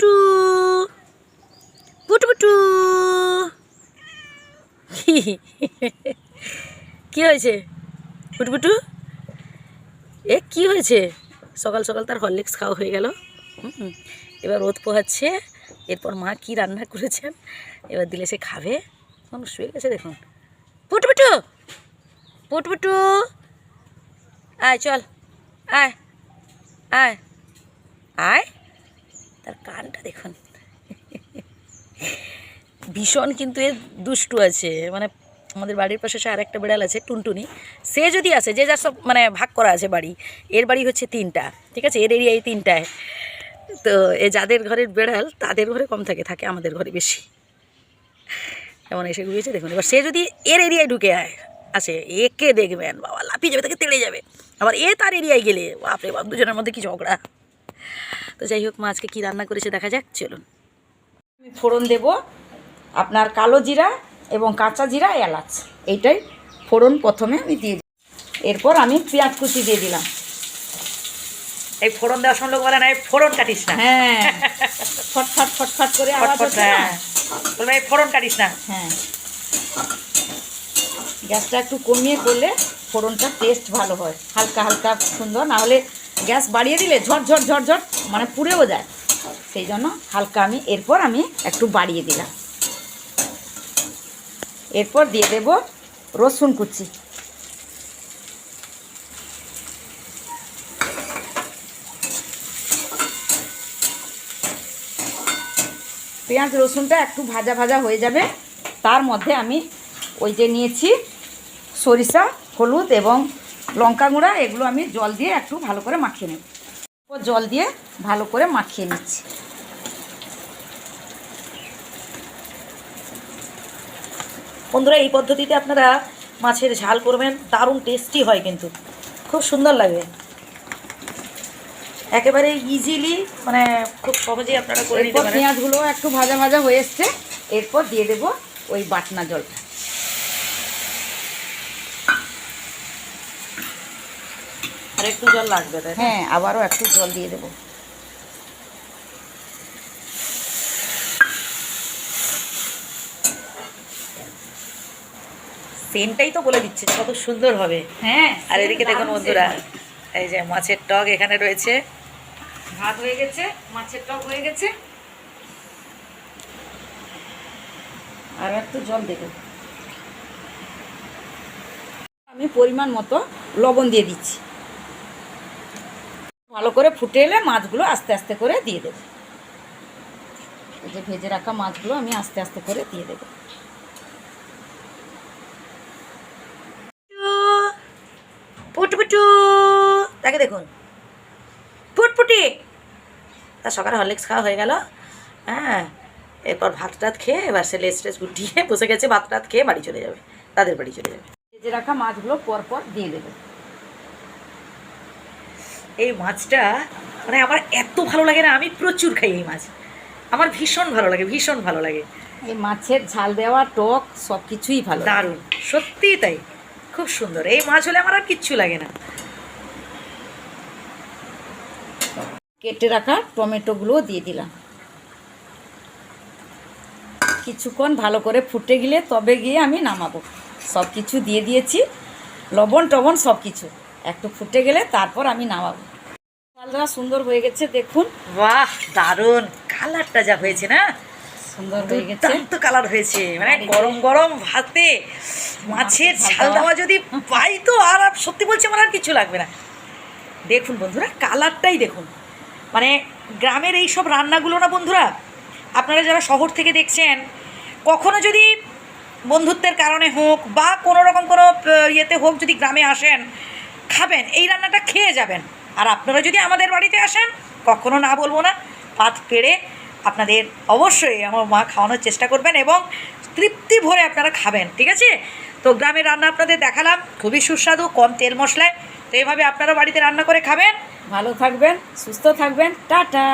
পুটু পুটু পুটু। কি হয়েছে? পুটু এ, কি হয়েছে? সকাল সকাল তার হরলিক্স খাওয়া হয়ে গেল। এবার রোদ পোহাচ্ছে। এরপর মা কি রান্না করেছেন? এবার দিলে সে খাবে। তখন শুয়ে গেছে দেখুন। পুটু পুটু! পুটু পুটু! আয়, চল। আয় আয়। আয়। তার দেখুন। ভীষণ কিন্তু এর দুষ্টু আছে। মানে আমাদের বাড়ির পাশে সে আরেকটা বিড়াল আছে, টুনটুনি। সে যদি আসে, যে যার সব মানে ভাগ করা আছে বাড়ি, এর বাড়ি হচ্ছে তিনটা, ঠিক আছে? এর এরিয়ায় তিনটায়। তো এ যাদের ঘরের বেড়াল, তাদের ঘরে কম থাকে থাকে আমাদের ঘরে বেশি। এমন এসে ঘুরিয়েছে দেখুন। এবার সে যদি এর এরিয়ায় ঢুকে আয়, আসে, একে দেখবেন বাবা, লাফিয়ে যাবে, তাকে তেড়ে যাবে। আবার এ তার এরিয়ায় গেলে, বাপরে বাপ, দুজনের মধ্যে কি ঝগড়া? তো যাই হোক মা আজকে কী রান্না করেছে দেখা যাক চলুন। আমি ফোড়ন দেব আপনার কালো জিরা এবং কাঁচা জিরা এলাচ। এইটাই ফোড়ন প্রথমে আমি দিয়ে দিই এরপর আমি পেঁয়াজ কুচি দিয়ে দিলাম। এই ফোড়ন দেওয়ার সময় লোক বলে না এই ফোড়ন কাটিস না। হ্যাঁ। ফটফট ফটফট করে আওয়াজ হচ্ছে না? হ্যাঁ। বলবে এই ফোড়ন কাটিস না। হ্যাঁ। গ্যাসটা একটু কমিয়ে করলে ফোড়নটা টেস্ট ভালো হয়। হালকা হালকা সুন্দর। না হলে গ্যাস বাড়িয়ে দিলে ঝট ঝট ঝট ঝট মানে পুড়েও যায়। সেই জন্য হালকা আমি, এরপর আমি একটু বাড়িয়ে দিলাম। এরপর দিয়ে দেব রসুন কুচি। পেঁয়াজ, রসুনটা একটু ভাজা ভাজা হয়ে যাবে। তার মধ্যে আমি ওই যে নিয়েছি সরিষা, হলুদ এবং লঙ্কা গুঁড়া, এগুলো আমি জল দিয়ে একটু ভালো করে মাখিয়ে নেব। এরপর জল দিয়ে ভালো করে মাখিয়ে নিচ্ছি। বন্ধুরা এই পদ্ধতিতে আপনারা মাছের ঝাল করবেন দারুণ টেস্টি হয় কিন্তু। খুব সুন্দর লাগবে একেবারে ইজিলি মানে খুব সহজেই আপনারা করে নিতে পারেন। পেঁয়াজগুলো একটু ভাজা ভাজা হয়ে এসছে। এরপর দিয়ে দেব ওই বাটনা জলটা। আর একটু জল লাগবে তাই হ্যাঁ আবারও একটু জল দিয়ে দেবো। সেন্টটাই তো বলে দিচ্ছে কত সুন্দর হবে। হ্যাঁ আর এদিকে দেখুন বন্ধুরা এই যে মাছের টক এখানে রয়েছে। ভাত হয়ে গেছে মাছের টক হয়ে গেছে। আর একটু জল দেব। আমি পরিমাণ মতো লবণ দিয়ে দিচ্ছি। ভালো করে ফুটে এলে মাছগুলো আস্তে আস্তে করে দিয়ে দেবো। এই যে ভেজে রাখা মাছগুলো আমি আস্তে আস্তে করে দিয়ে দেবো। তাকে দেখুন। ফুটফুটি। তা সকালে হরলিক্স খাওয়া হয়ে গেল। হ্যাঁ এরপর ভাত টাত খেয়ে এবার সে লেস টেস গুটিয়ে বসে গেছে, ভাত টাত খেয়ে বাড়ি চলে যাবে, তাদের বাড়ি চলে যাবে। ভেজে রাখা মাছগুলো পর পর দিয়ে দেবো। এই মাছটা মানে আমার এত ভালো লাগে না আমি প্রচুর খাই এই মাছ। আমার ভীষণ ভালো লাগে ভীষণ ভালো লাগে। এই মাছের ঝাল দেওয়া টক সব কিছুই ভালো দারুণ সত্যিই তাই। খুব সুন্দর এই মাছ হলে আমার আর কিচ্ছু লাগে না। কেটে রাখা টমেটোগুলোও দিয়ে দিলাম। কিছুক্ষণ ভালো করে ফুটে গেলে তবে গিয়ে আমি নামাবো। সব কিছু দিয়ে দিয়েছি লবণ টবণ সব কিছু একটু ফুটে গেলে তারপর আমি নামাবো। চালটা সুন্দর হয়ে গেছে দেখুন। বাহ দারুণ। কালারটা যা হয়েছে না? সুন্দর হয়ে গেছে। দুর্দান্ত কালার হয়েছে। মানে গরম গরম ভাতে মাছের ঝাল দেওয়া যদি পাই তো আর আর সত্যি বলছি আমার আর কিছু লাগবে না। দেখুন বন্ধুরা কালারটাই দেখুন। মানে গ্রামের এই সব রান্নাগুলো না বন্ধুরা আপনারা যারা শহর থেকে দেখছেন কখনো যদি বন্ধুত্বের কারণে হোক বা কোনো রকম কোনো ইয়েতে হোক যদি গ্রামে আসেন খাবেন এই রান্নাটা খেয়ে যাবেন। আর আপনারা যদি আমাদের বাড়িতে আসেন, কখনো না বলব না পাত পেড়ে আপনাদের অবশ্যই আমার মা খাওয়ানোর চেষ্টা করবেন এবং তৃপ্তি ভরে আপনারা খাবেন, ঠিক আছে? তো গ্রামের রান্না আপনাদের দেখালাম, খুবই সুস্বাদু, কম তেল মশলায়। তো এভাবে আপনারা বাড়িতে রান্না করে খাবেন। ভালো থাকবেন, সুস্থ থাকবেন, টাটা!